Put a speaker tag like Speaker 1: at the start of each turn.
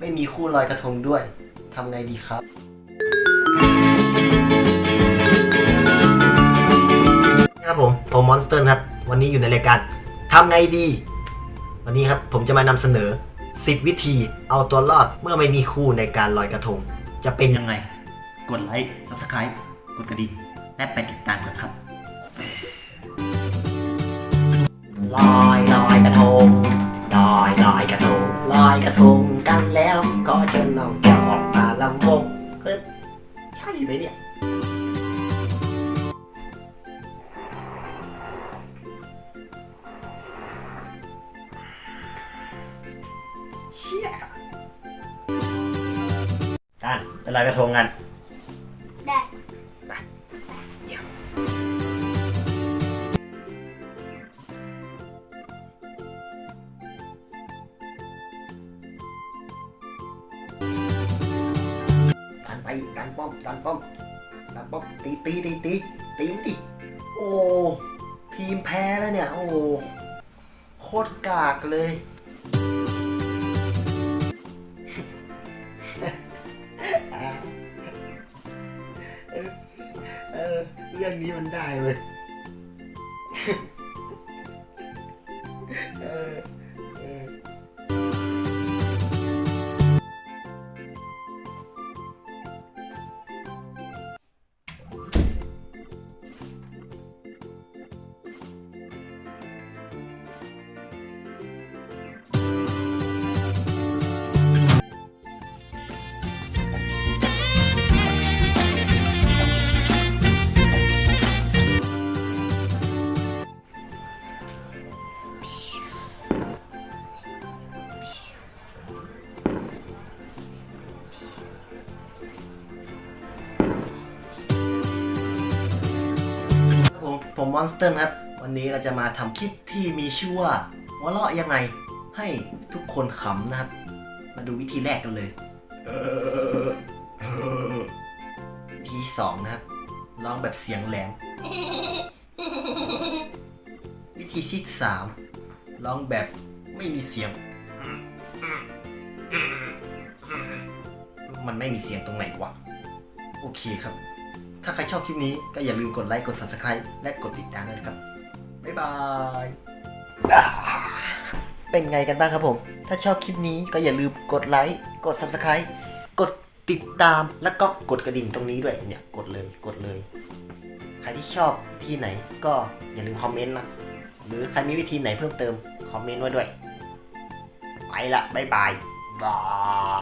Speaker 1: ไม่มีคู่ลอยกระทงด้วยทำไงดีครับ ครับผมผมมอนสเตอร์ครับ วันนี้อยู่ในรายการทำไงดี วันนี้ครับผมจะมานำเสนอ 10 วิธีเอาตัวรอดเมื่อไม่มีคู่ในการลอยกระทง จะเป็นยังไง
Speaker 2: กดไลค์ subscribe กดกระดิ่งและไปติดตามกันครับ
Speaker 1: ลอยลอยกระทงลอยลอยกระทงลอยกระทงานแล้ว ก็เชิญน้องแก้วออกมาลำวงเออใช่ไหมเนี่ย เชี่ยกันเป็นลอยกระทงกัน
Speaker 3: ไป
Speaker 1: ดันป้อมดันป้อมดันป้อมตีตีตีตีตีตีโอ้ทีมแพ้แล้วเนี่ย โอ้โคตรกากเลย เออเรื่องนี้มันได้เลย ผมมอนสเตอร์ครับ วันนี้เราจะมาทำคลิปที่มีชื่อว่าหัวเราะยังไงให้ทุกคนขำนะครับ มาดูวิธีแรกกันเลยวิธีสองนะครับร้องแบบเสียงแหลม วิธีที่สามร้องแบบไม่มีเสียง มันไม่มีเสียงตรงไหนวะ โอเคครับ ถ้าใครชอบคลิปนี้ก็อย่าลืมกดไลค์ กด subscribe และกดติดตามด้วยนะครับ บ๊ายบาย เป็นไงกันบ้างครับผม ถ้าชอบคลิปนี้ก็อย่าลืมกดไลค์ กด subscribe กดติดตามแล้วก็กดกระดิ่งตรงนี้ด้วยเนี่ยกดเลยกดเลย ใครที่ชอบที่ไหนก็อย่าลืมคอมเมนต์นะ หรือใครมีวิธีไหนเพิ่มเติมคอมเมนต์ไว้ด้วย ไปละบ๊ายบายบาย